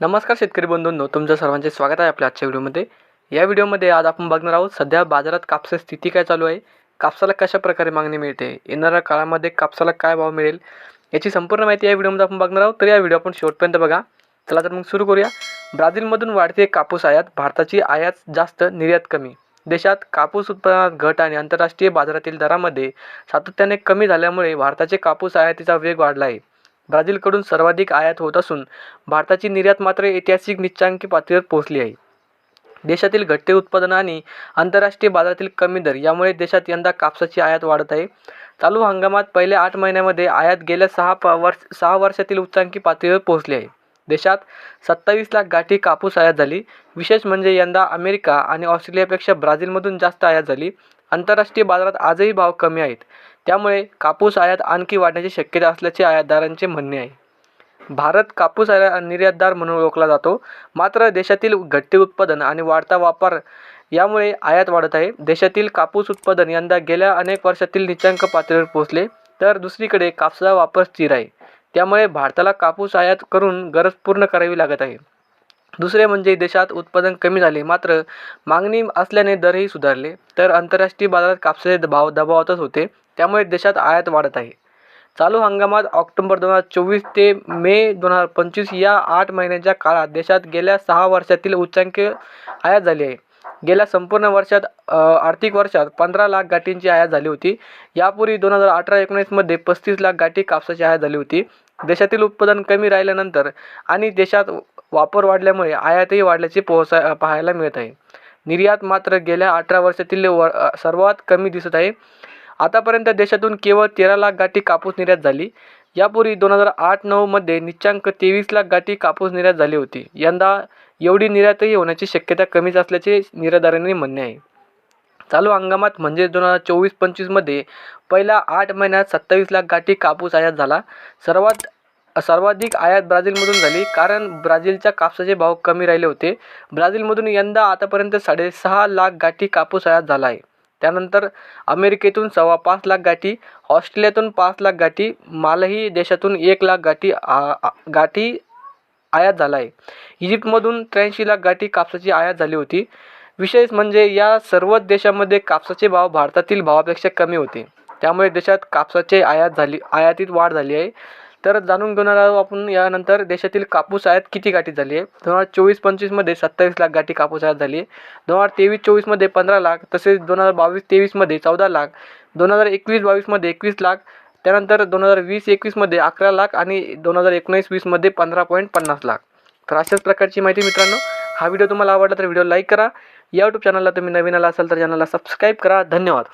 नमस्कार शेतकरी बंधूंनो तुमचं सर्वांचे स्वागत आहे आपल्या आजच्या व्हिडिओमध्ये. या व्हिडिओमध्ये आज आपण बघणार आहोत सध्या बाजारात कापसाची स्थिती काय चालू आहे कापसाला कशा प्रकारे मागणी मिळते येणाऱ्या काळामध्ये कापसाला काय भाव मिळेल याची संपूर्ण माहिती या व्हिडिओमध्ये आपण बघणार आहोत. तर या व्हिडिओ आपण शेवटपर्यंत बघा. चला तर मग सुरू करूया. ब्राझीलमधून वाढते कापूस आयात भारताची आयात जास्त निर्यात कमी. देशात कापूस उत्पादनात घट आणि आंतरराष्ट्रीय बाजारातील दरामध्ये सातत्याने कमी झाल्यामुळे भारताचे कापूस आयातीचा वेग वाढला आहे. ब्राझीलकडून सर्वाधिक आयात होत असून भारताची निर्यात मात्र ऐतिहासिक निच्चांकी पातळीवर पोहोचली आहे. देशातील घटते उत्पादन आणि आंतरराष्ट्रीय बाजारातील कमी दर यामुळे देशात यंदा कापसाची आयात वाढत आहे. चालू हंगामात पहिल्या आठ महिन्यामध्ये आयात गेल्या सहा प वर्ष सहा वर्षातील उच्चांकी पातळीवर पोहोचली आहे. देशात सत्तावीस लाख गाठी कापूस आयात झाली. विशेष म्हणजे यंदा अमेरिका आणि ऑस्ट्रेलियापेक्षा ब्राझीलमधून जास्त आयात झाली. आंतरराष्ट्रीय बाजारात आजही भाव कमी आहेत. त्यामुळे कापूस आयात आणखी वाढण्याची शक्यता असल्याचे आयातदारांचे म्हणणे आहे. भारत कापूस आया निर्यातदार म्हणून ओळखला जातो. मात्र देशातील घटते उत्पादन आणि वाढता वापर यामुळे आयात वाढत आहे. देशातील कापूस उत्पादन यंदा गेल्या अनेक वर्षातील निचांक पातळीवर पोहोचले तर दुसरीकडे कापसाचा वापर स्थिर आहे. त्यामुळे भारताला कापूस आयात करून गरज पूर्ण करावी लागत आहे. दुसरे म्हणजे देशात उत्पादन कमी झाले मात्र मागणी असल्याने दरही सुधारले. तर आंतरराष्ट्रीय बाजारात कापसाचे दबाव दबावातच होते त्यामुळे देशात आयात वाढत आहे. चालू हंगामात ऑक्टोबर दोन हजार चोवीस ते मे दोन हजार पंचवीस या आठ महिन्यांच्या काळात देशात गेल्या सहा वर्षातील उच्चांकी आयात झाली आहे. गेल्या संपूर्ण वर्षात आर्थिक वर्षात पंधरा लाख गाठींची आयात झाली होती. यापूर्वी दोन हजार अठरा एकोणीसमध्ये पस्तीस लाख गाठी कापसाची आयात झाली होती. देशातील उत्पादन कमी राहिल्यानंतर आणि देशात वापर वाढल्यामुळे आयातही वाढल्याचे पोहोचा पाहायला मिळत आहे. निर्यात मात्र गेल्या अठरा वर्षातील व सर्वात कमी दिसत आहे. आतापर्यंत देशातून केवळ तेरा लाख गाठी कापूस निर्यात झाली. यापूर्वी दोन हजार आठ नऊमध्ये निच्चांक तेवीस लाख गाठी कापूस निर्यात झाली होती. यंदा एवढी निर्यातही होण्याची शक्यता कमीच असल्याचे निर्यातदारांनी म्हणणे आहे. चालू हंगामात म्हणजे दोन हजार चोवीस पंचवीसमध्ये पहिल्या आठ महिन्यात सत्तावीस लाख गाठी कापूस आयात झाला. सर्वात सर्वाधिक आयात ब्राझीलमधून झाली. कारण ब्राझीलच्या कापसाचे भाव कमी राहिले होते. ब्राझीलमधून यंदा आतापर्यंत साडेसहा लाख गाठी कापूस आयात झाला आहे. त्यानंतर अमेरिकेतून सव्वा पाच लाख गाठी ऑस्ट्रेलियातून पाच लाख गाठी मालही देशातून एक लाख गाठी आ- गाठी आयात झाला आहे. इजिप्तमधून त्र्याऐंशी लाख गाठी कापसाची आयात झाली होती. विशेष म्हणजे या सर्वच देशामध्ये कापसाचे भाव भारतातील भावापेक्षा कमी होते. त्यामुळे देशात कापसाचे आयात झाली आयातीत वाढ झाली आहे. तर जाणून घेणार आहोत आपण यानंतर देशातील कापूस आयात किती गाठी झाली आहे? दोन हजार चोवीस पंचवीसमध्ये सत्तावीस लाख गाठी कापूस आयात झाली आहे. दोन हजार तेवीस चोवीसमध्ये पंधरा लाख तसेच दोन हजार बावीस तेवीसमध्ये चौदा लाख दोन हजार एकवीस बावीसमध्ये एकवीस लाख त्यानंतर दोन हजार वीस एकवीसमध्ये अकरा लाख आणि दोन हजार एकोणीस वीसमध्ये पंधरा पॉईंट पन्नास लाख. तर अशाच प्रकारची माहिती मित्रांनो. हा व्हिडिओ तुम्हाला आवडला तर व्हिडिओ लाईक करा. या यूट्यूब चॅनलला तुम्ही नवीन आला असाल तर चॅनलला सबस्क्राईब करा. धन्यवाद.